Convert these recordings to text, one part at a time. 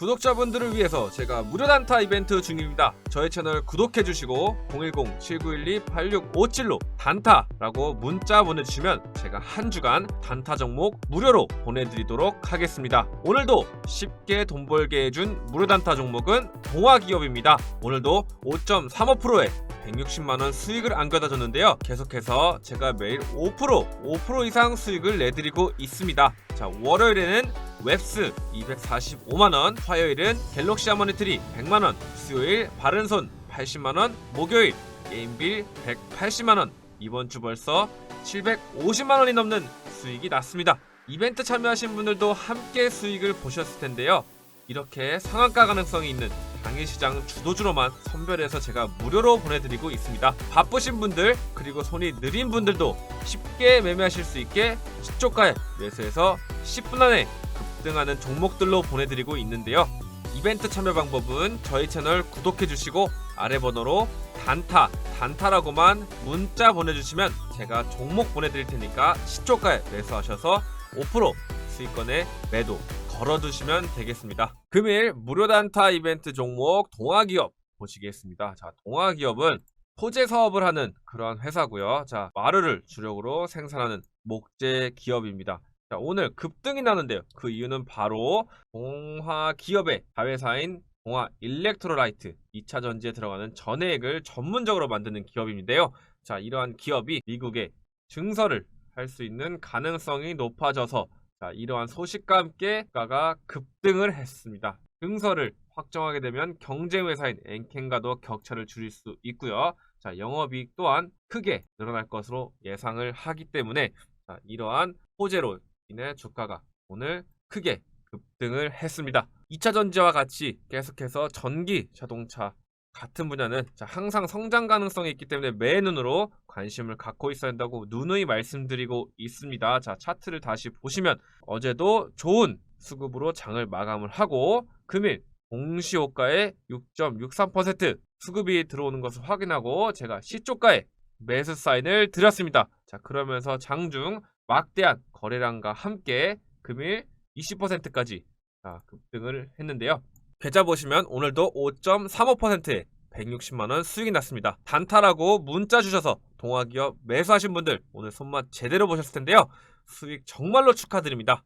구독자분들을 위해서 제가 무료 단타 이벤트 중입니다. 저희 채널 구독해주시고 010-7912-8657로 단타라고 문자 보내주시면 제가 한 주간 단타 종목 무료로 보내드리도록 하겠습니다. 오늘도 쉽게 돈 벌게 해준 무료 단타 종목은 동화기업입니다. 오늘도 5.35%에 160만원 수익을 안겨다 줬는데요. 계속해서 제가 매일 5% 5% 이상 수익을 내드리고 있습니다. 자, 월요일에는 웹스 245만원, 화요일은 갤럭시 하모니트리 100만원, 수요일 바른손 80만원, 목요일 게임빌 180만원, 이번 주 벌써 750만원이 넘는 수익이 났습니다. 이벤트 참여하신 분들도 함께 수익을 보셨을 텐데요. 이렇게 상한가 가능성이 있는 당일시장 주도주로만 선별해서 제가 무료로 보내드리고 있습니다. 바쁘신 분들 그리고 손이 느린 분들도 쉽게 매매하실 수 있게 시초가에 매수해서 10분 안에 급등하는 종목들로 보내드리고 있는데요. 이벤트 참여 방법은 저희 채널 구독해주시고 아래 번호로 단타 단타라고만 문자 보내주시면 제가 종목 보내드릴 테니까 시초가에 매수하셔서 5% 수익권에 매도 걸어두시면 되겠습니다. 금일 무료 단타 이벤트 종목 동아기업 보시겠습니다. 자, 동아기업은 소재 사업을 하는 그러한 회사고요. 자, 마르를 주력으로 생산하는 목재 기업입니다. 자, 오늘 급등이 나는데요. 그 이유는 바로 동화 기업의 자회사인 동화 일렉트로라이트 2차 전지에 들어가는 전해액을 전문적으로 만드는 기업인데요. 자, 이러한 기업이 미국에 증설을 할 수 있는 가능성이 높아져서 자, 이러한 소식과 함께 가가 급등을 했습니다. 증설을 확정하게 되면 경쟁 회사인 엔켄과도 격차를 줄일 수 있고요. 자, 영업이익 또한 크게 늘어날 것으로 예상을 하기 때문에 자, 이러한 호재로 인해 주가가 오늘 크게 급등을 했습니다. 2차 전지와 같이 계속해서 전기 자동차 같은 분야는 자, 항상 성장 가능성이 있기 때문에 매 눈으로 관심을 갖고 있어야 한다고 누누이 말씀드리고 있습니다. 자, 차트를 다시 보시면 어제도 좋은 수급으로 장을 마감을 하고 금일 공시호가에 6.63% 수급이 들어오는 것을 확인하고 제가 시초가에 매수 사인을 드렸습니다. 자, 그러면서 장중 막대한 거래량과 함께 금일 20%까지 자, 급등을 했는데요. 계좌 보시면 오늘도 5.35%에 160만원 수익이 났습니다. 단타라고 문자 주셔서 동화기업 매수하신 분들 오늘 손맛 제대로 보셨을 텐데요. 수익 정말로 축하드립니다.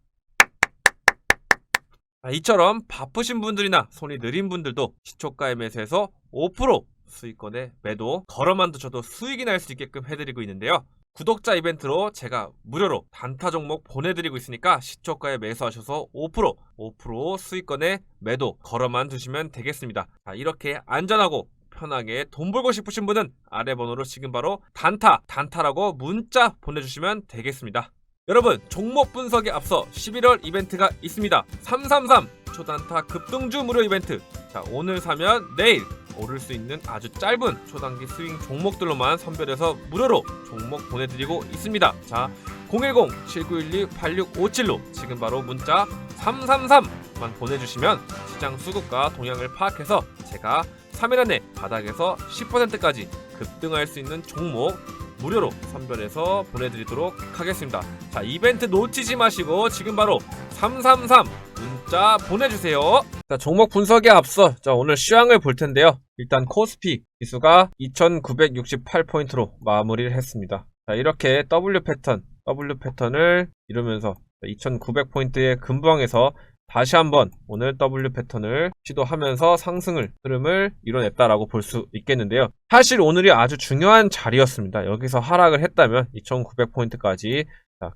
자, 이처럼 바쁘신 분들이나 손이 느린 분들도 시초가에 매수해서 5% 수익권에 매도 걸어만 두셔도 수익이 날 수 있게끔 해드리고 있는데요. 구독자 이벤트로 제가 무료로 단타 종목 보내드리고 있으니까 시초가에 매수하셔서 5% 5% 수익권에 매도 걸어만 두시면 되겠습니다. 자, 이렇게 안전하고 편하게 돈 벌고 싶으신 분은 아래 번호로 지금 바로 단타 단타라고 문자 보내주시면 되겠습니다. 여러분 종목 분석에 앞서 11월 이벤트가 있습니다. 333 초단타 급등주 무료 이벤트. 자 오늘 사면 내일 오를 수 있는 아주 짧은 초단기 스윙 종목들로만 선별해서 무료로 종목 보내드리고 있습니다. 자 010-7912-8657로 지금 바로 문자 333만 보내주시면 시장 수급과 동향을 파악해서 제가 3일 안에 바닥에서 10%까지 급등할 수 있는 종목 무료로 선별해서 보내드리도록 하겠습니다. 자, 이벤트 놓치지 마시고 지금 바로 333 문자 보내주세요. 자, 종목 분석에 앞서 자, 오늘 시황을 볼 텐데요. 일단 코스피 지수가 2968포인트로 마무리를 했습니다. 자, 이렇게 W 패턴, W 패턴을 이루면서 2900포인트의 근방에서 다시 한번 오늘 W 패턴을 시도하면서 상승을 흐름을 이뤄냈다라고 볼 수 있겠는데요. 사실 오늘이 아주 중요한 자리였습니다. 여기서 하락을 했다면 2,900포인트까지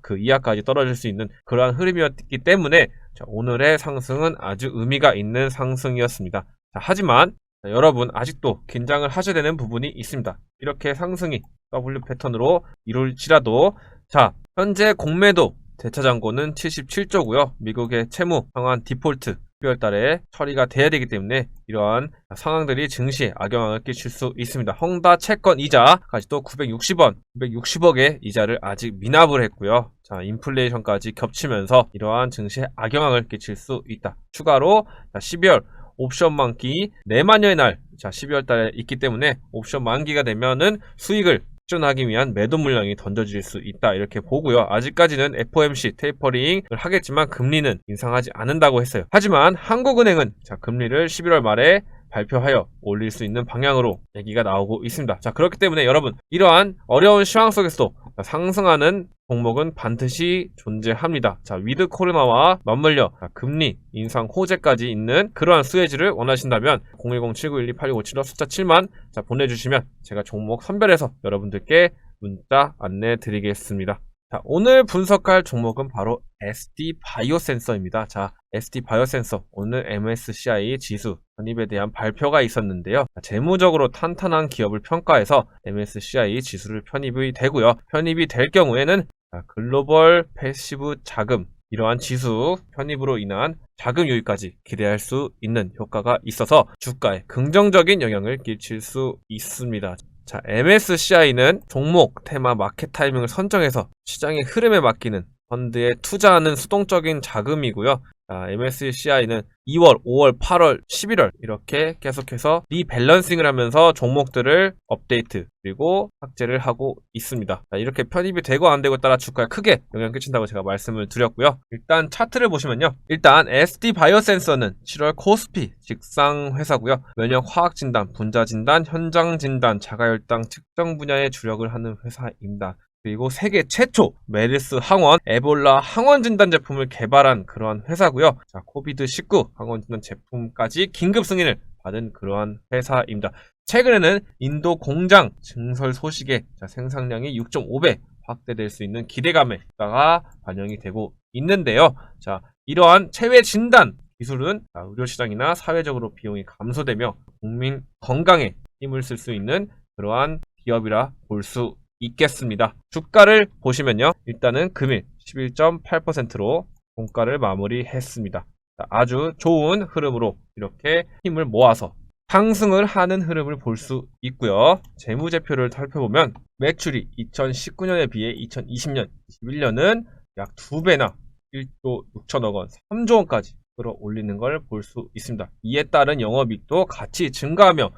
그 이하까지 떨어질 수 있는 그러한 흐름이었기 때문에 자, 오늘의 상승은 아주 의미가 있는 상승이었습니다. 자, 하지만 자, 여러분 아직도 긴장을 하셔야 되는 부분이 있습니다. 이렇게 상승이 W 패턴으로 이룰지라도 자 현재 공매도 대차장고는 77조고요. 미국의 채무 상환 디폴트 12월 달에 처리가 돼야 되기 때문에 이러한 상황들이 증시에 악영향을 끼칠 수 있습니다. 헝다 채권 이자까지도 960원, 960억의 이자를 아직 미납을 했고요. 자, 인플레이션까지 겹치면서 이러한 증시에 악영향을 끼칠 수 있다. 추가로 12월 옵션 만기 내만여의 날, 자 12월 달에 있기 때문에 옵션 만기가 되면은 수익을 확준하기 위한 매도 물량이 던져질 수 있다 이렇게 보고요. 아직까지는 FOMC 테이퍼링을 하겠지만 금리는 인상하지 않는다고 했어요. 하지만 한국은행은 자 금리를 11월 말에 발표하여 올릴 수 있는 방향으로 얘기가 나오고 있습니다. 자, 그렇기 때문에 여러분, 이러한 어려운 시황 속에서도 상승하는 종목은 반드시 존재합니다. 자, 위드 코로나와 맞물려 자, 금리 인상 호재까지 있는 그러한 수혜지를 원하신다면 010-7912-8575 숫자 7만 자, 보내주시면 제가 종목 선별해서 여러분들께 문자 안내 드리겠습니다. 자, 오늘 분석할 종목은 바로 SD 바이오 센서입니다. 자, SD 바이오 센서 오늘 MSCI 지수 편입에 대한 발표가 있었는데요. 자, 재무적으로 탄탄한 기업을 평가해서 MSCI 지수를 편입이 되고요. 편입이 될 경우에는 자, 글로벌 패시브 자금 이러한 지수 편입으로 인한 자금 유입까지 기대할 수 있는 효과가 있어서 주가에 긍정적인 영향을 끼칠 수 있습니다. 자, MSCI는 종목, 테마, 마켓 타이밍을 선정해서 시장의 흐름에 맡기는 펀드에 투자하는 수동적인 자금이고요. 자, MSCI는 2월, 5월, 8월, 11월 이렇게 계속해서 리밸런싱을 하면서 종목들을 업데이트 그리고 삭제를 하고 있습니다. 자, 이렇게 편입이 되고 안 되고에 따라 주가에 크게 영향을 끼친다고 제가 말씀을 드렸고요. 일단 차트를 보시면요. 일단 SD 바이오센서는 7월 코스피 직상 회사고요. 면역 화학 진단, 분자 진단, 현장 진단, 자가혈당 측정 분야에 주력을 하는 회사입니다. 그리고 세계 최초 메르스 항원, 에볼라 항원 진단 제품을 개발한 그러한 회사고요. 자, 코비드 19 항원 진단 제품까지 긴급 승인을 받은 그러한 회사입니다. 최근에는 인도 공장 증설 소식에 자, 생산량이 6.5배 확대될 수 있는 기대감에 다가 반영이 되고 있는데요. 자, 이러한 체외 진단 기술은 자, 의료시장이나 사회적으로 비용이 감소되며 국민 건강에 힘을 쓸 수 있는 그러한 기업이라 볼 수 있겠습니다. 주가를 보시면요. 일단은 금일 11.8%로 종가를 마무리했습니다. 자, 아주 좋은 흐름으로 이렇게 힘을 모아서 상승을 하는 흐름을 볼 수 있고요. 재무제표를 살펴보면 매출이 2019년에 비해 2020년, 21년은 약 2배나 1조 6천억 원, 3조 원까지 끌어올리는 걸 볼 수 있습니다. 이에 따른 영업이익도 같이 증가하며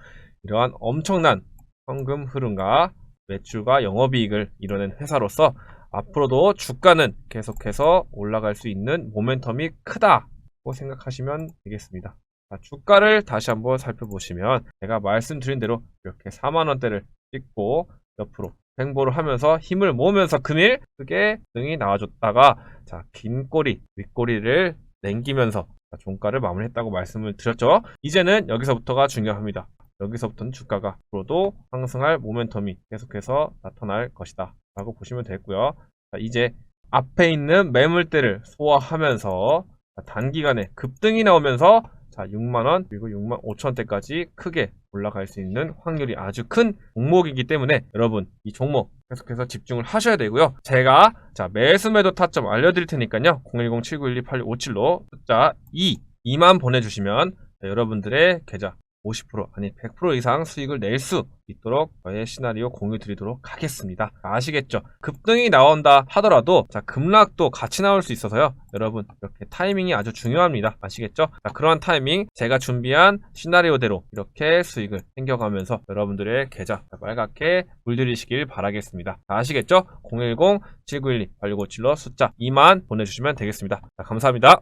이러한 엄청난 현금 흐름과 매출과 영업이익을 이뤄낸 회사로서 앞으로도 주가는 계속해서 올라갈 수 있는 모멘텀이 크다고 생각하시면 되겠습니다. 자, 주가를 다시 한번 살펴보시면 제가 말씀드린 대로 이렇게 4만원대를 찍고 옆으로 횡보를 하면서 힘을 모으면서 금일 크게 등이 나와줬다가 자, 긴 꼬리, 윗꼬리를 남기면서 종가를 마무리했다고 말씀을 드렸죠. 이제는 여기서부터가 중요합니다. 여기서부터는 주가가 앞으로도 상승할 모멘텀이 계속해서 나타날 것이다 라고 보시면 되고요. 자, 이제 앞에 있는 매물대를 소화하면서 단기간에 급등이 나오면서 자 6만원 그리고 6만 5천원대까지 크게 올라갈 수 있는 확률이 아주 큰 종목이기 때문에 여러분 이 종목 계속해서 집중을 하셔야 되고요. 제가 자 매수 매도 타점 알려드릴 테니까요. 010-7912-8657로 숫자 2 2만 보내주시면 자, 여러분들의 계좌 50% 아니 100% 이상 수익을 낼 수 있도록 저의 시나리오 공유 드리도록 하겠습니다. 아시겠죠? 급등이 나온다 하더라도 자 급락도 같이 나올 수 있어서요. 여러분 이렇게 타이밍이 아주 중요합니다. 아시겠죠? 자, 그러한 타이밍 제가 준비한 시나리오대로 이렇게 수익을 챙겨가면서 여러분들의 계좌 빨갛게 물들이시길 바라겠습니다. 자, 아시겠죠? 010-7912-8657로 숫자 2만 보내주시면 되겠습니다. 자, 감사합니다.